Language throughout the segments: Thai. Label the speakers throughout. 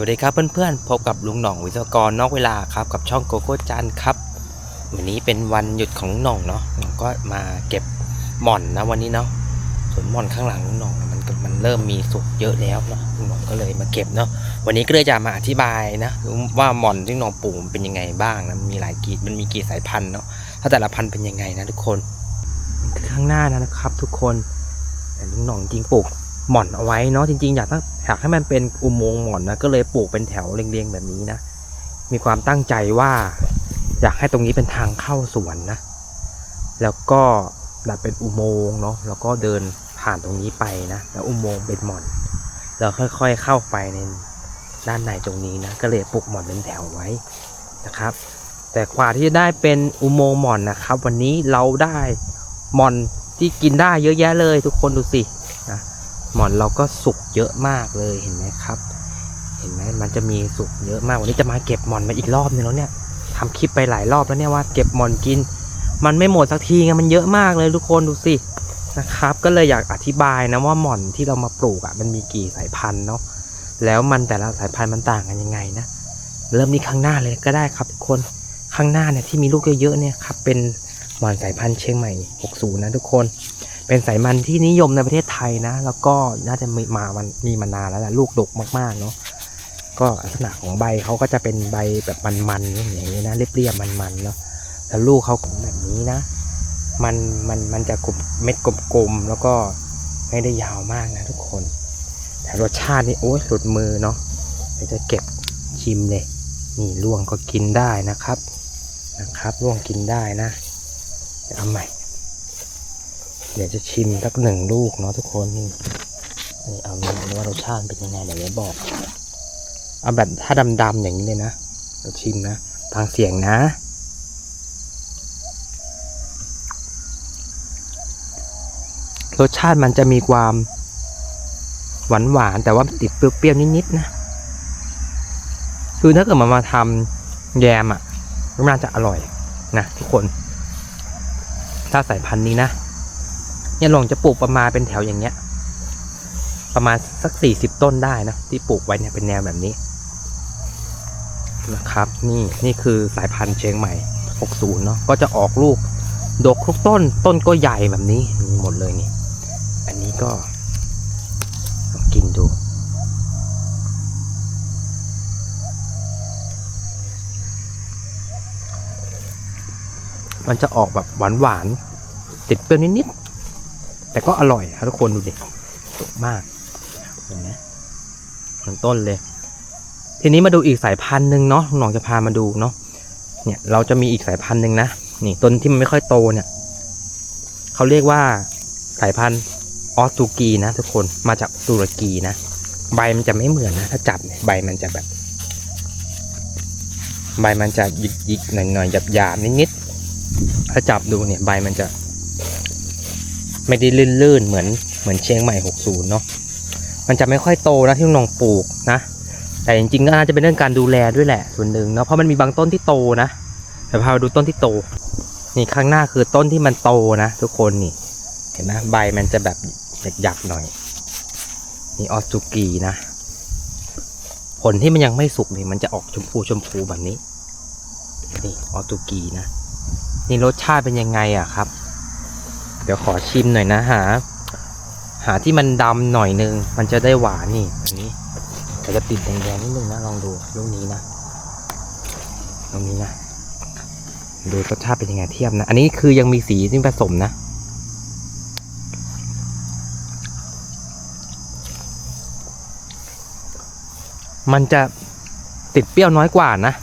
Speaker 1: วัสดีครับเพื่อนๆ พบกับลุงหน่องวิศวกรนอกเวลาครับกับช่องโกโก้จันครับ วันนี้เป็นวันหยุดของหน่องเนาะลุงก็มาเก็บหม่อนนะวันนี้เนาะส่วนหม่อนข้างหลังลุงหน่องมันมันเริ่มมีสุกเยอะแล้วเนาะลุงหน่องก็เลยมาเก็บเนาะวันนี้ก็เลยจะมาอธิบายนะว่าหม่อนที่หน่องปลูกมันเป็นยังไงบ้างนะมีหลายกีดมันมีกี่สายพันธุ์เนาะถ้าแต่ละพันธุ์เป็นยังไงนะทุกคน ข้างหน้านะครับทุกคนลุงหน่องจริงปลูก หม่อนเอาไว้เนาะจริงๆอยากตั้งอยากให้มันเป็นอุโมงค์หม่อนนะก็เลยปลูกเป็นแถวเรียงๆแบบนี้นะมีความตั้งใจว่าอยากให้ตรงนี้เป็นทางเข้าสวนนะ แล้วก็ดัดเป็นอุโมงค์เนาะแล้วก็เดินผ่านตรงนี้ไปนะแล้วอุโมงค์เป็นหม่อนแล้วค่อยๆเข้าไปในด้านในตรงนี้นะก็เลยปลูกหม่อนเป็นแถวไว้นะครับ แต่กว่าที่จะได้เป็นอุโมงค์หม่อนนะครับ วันนี้เราได้หม่อนที่กินได้เยอะแยะเลยทุกคนดูสิ หมอนเราก็สุกเยอะมากเลยเห็นไหมครับ เห็นไหมมันจะมีสุกเยอะมากวันนี้จะมาเก็บหมอนมาอีกรอบนึงแล้วเนี่ยทำคลิปไปหลายรอบแล้วเนี่ยว่าเก็บหมอนกิน มันไม่หมดสักทีไงมันเยอะมากเลยทุกคนดูสินะครับ ก็เลยอยากอธิบายนะว่าหมอนที่เรามาปลูกอะมันมีกี่สายพันธุ์เนาะแล้วมันแต่ละสายพันธุ์มันต่างกันยังไงนะเริ่มที่ข้างหน้าเลยก็ได้ครับทุกคนข้างหน้าเนี่ยที่มีลูกเยอะๆเนี่ยครับเป็นหมอนสายพันธุ์เชียงใหม่ 60 นะทุกคน เป็นสายมันที่นิยมในประเทศไทยนะ แล้วก็น่าจะมีมามันมีมานานแล้วแหละลูกดกมากๆเนาะก็ลักษณะของใบเขาก็จะเป็นใบแบบมันๆอย่างนี้นะเรียบๆมันๆเนาะแล้วลูกเขาแบบนี้นะ มันมันมันจะกลมเม็ดกลมๆแล้วก็ไม่ได้ยาวมากนะทุกคน แต่รสชาตินี่โอ้ยหลุดมือเนาะเดี๋ยวจะเก็บชิมเลยนี่ล่วงก็กินได้นะครับนะครับล่วงกินได้นะเอาใหม่ เดี๋ยวจะชิมสักหนึ่งลูกเนาะทุกคนนี่นี่เอาดูว่ารสชาติเป็นยังไงเดี๋ยวจะบอก เอาแบบถ้าดำๆอย่างนี้เลยนะเดี๋ยวชิมนะฟังเสียงนะรสชาติมันจะมีความหวานหวานๆแต่ว่าติดเปรี้ยวๆนิดๆนะ คือถ้าเกิดมันมาทำแยมอะมันน่าจะอร่อยนะทุกคน ถ้าใสายพันนี้นะ เนี่ยหลงจะปลูกประมาณเป็นแถวอย่างเงี้ย ประมาณสักสี่สิบต้นได้นะที่ปลูกไว้เนี่ยเป็นแนวแบบนี้นะครับ นี่นี่คือสายพันธุ์เชียงใหม่ 60 เนาะก็จะออกลูก ดกทุกต้นต้นก็ใหญ่แบบนี้มีหมดเลยนี่อันนี้ก็ลองกินดู มันจะออกแบบหวานๆติดเปรี้ยวนิดๆ แต่ก็อร่อยครับทุกคนดูดิสุกมากเห็นไหมเหมือนต้นเลย ทีนี้มาดูอีกสายพันธุ์หนึ่งเนาะหนองจะพามาดูเนาะเนี่ยเราจะมีอีกสายพันธุ์หนึ่งนะนี่ต้นที่มันไม่ค่อยโตเนี่ยเขาเรียกว่าสายพันธุ์ออสตูกีนะ ทุกคนมาจากตุรกีนะ ใบมันจะไม่เหมือนนะ ถ้าจับเนี่ยใบมันจะแบบ ใบมันจะหยิกๆหน่อยหน่อยหยาบหยาบๆนิดๆถ้าจับดูเนี่ยใบมันจะ ไม่ได้ลื่นๆเหมือนเหมือนเชียงใหม่ 60 เนาะมันจะไม่ค่อยโตนะที่น้องปลูกนะ แต่จริงๆก็น่าจะเป็นเรื่องการดูแลด้วยแหละส่วนหนึ่งเนาะเพราะมันมีบางต้นที่โตนะเดี๋ยวพาไปดูต้นที่โต นี่ข้างหน้าคือต้นที่มันโตนะทุกคนนี่ เห็นไหมใบมันจะแบบหยักๆหน่อย นี่ออสตูกีนะ ผลที่มันยังไม่สุกนี่มันจะออกชมพูชมพูแบบนี้ นี่ออสตูกีนะ นี่รสชาติเป็นยังไงอะครับ เดี๋ยวขอชิมหน่อยนะหา หาที่มันดำหน่อยนึง มันจะได้หวานนี่อันนี้แต่จะติดแดงๆนิดนึงนะลองดูลูกนี้นะตรงนี้นะดูรสชาติเป็นยังไงเทียบนะ อันนี้คือยังมีสีที่ผสมนะมันจะติดเปรี้ยวน้อยกว่านะ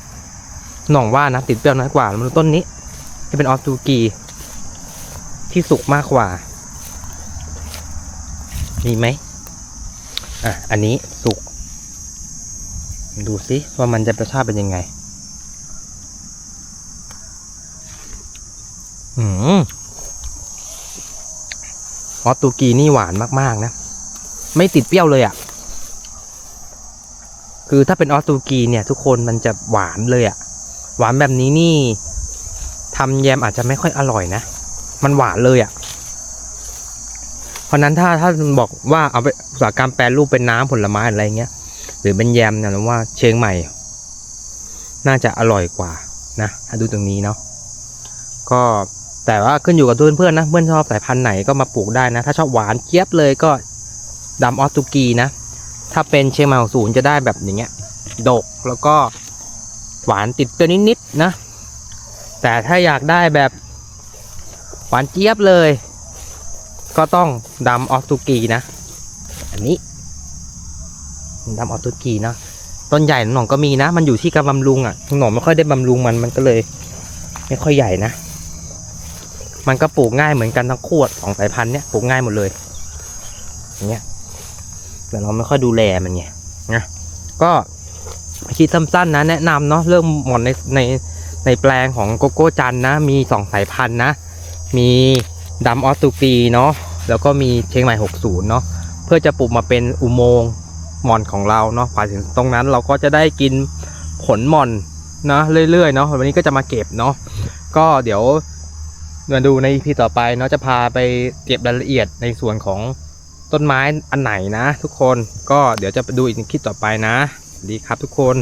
Speaker 1: หน่องว่านะ ติดเปรี้ยวน้อยกว่ามันต้นนี้ที่เป็นออสตูกี ที่สุกมากกว่า มีไหมอะ อันนี้สุก ดูสิว่ามันจะรสชาติเป็นยังไง อืมออสตูกีนี่หวานมาก ๆ นะ ไม่ติดเปรี้ยวเลยอะ่ะ คือถ้าเป็นออสตูกีเนี่ย ทุกคนมันจะหวานเลยอะ่ะ หวานแบบนี้นี่ทำแยมอาจจะไม่ค่อยอร่อยนะ มันหวานเลยอะ่ะ เพราะนั้นถ้าถ้าบอกว่าเอาไปอุตสาหกรรมแปรรูปเป็นน้ำผลไม้อะไรเงี้ย หรือเป็นแยมเนี่ยเราว่าเชียงใหม่ น่าจะอร่อยกว่านะถ้าดูตรงนี้เนาะก็แต่ว่าขึ้นอยู่กับเพื่อนๆนะเพื่อนชอบสายพันธุ์ไหนก็มาปลูกได้นะ ถ้าชอบหวานเจี๊ยบเลยก็ดำออสตุกีนะ ถ้าเป็นเชียงใหม่ศูนย์จะได้แบบอย่างเงี้ยดกแล้วก็หวานติดเปรี้ยวนิดๆนะ แต่ถ้าอยากได้แบบ หวานเจี๊ยบเลย ก็ต้องดำออสตุกีนะ อันนี้ดำออสตุกีเนาะต้นใหญ่หน่องก็มีนะ มันอยู่ที่การบำรุงอะหน่องไม่ค่อยได้บำรุงมันมันก็เลย ไม่ค่อยใหญ่นะ มันก็ปลูกง่ายเหมือนกันทั้งขวดสองสายพันธุ์เนี้ยปลูกง่ายหมดเลยอย่างเงี้ยแต่เราไม่ค่อยดูแลมันไงนะก็คิดสั้นๆนะแนะนำเนาะเรื่องหมอนในในในแปลงของโกโก้จันนะ มีสองสายพันธุ์นะ มีดำออสตูปีเนาะแล้วก็มีเชียงใหม่ 60 เนาะเพื่อจะปลูกมาเป็นอุโมงค์หม่อนของเราเนาะพอถึงตรงนั้นเราก็จะได้กินผลหม่อนนะเรื่อยๆเนาะวันนี้ก็จะมาเก็บเนาะก็เดี๋ยวมาดูในพีต่อไปเนาะจะพาไปเก็บรายละเอียดในส่วนของต้นไม้อันไหนนะ ทุกคนก็เดี๋ยวจะดูอีกคลิปต่อไปนะ ดีครับทุกคน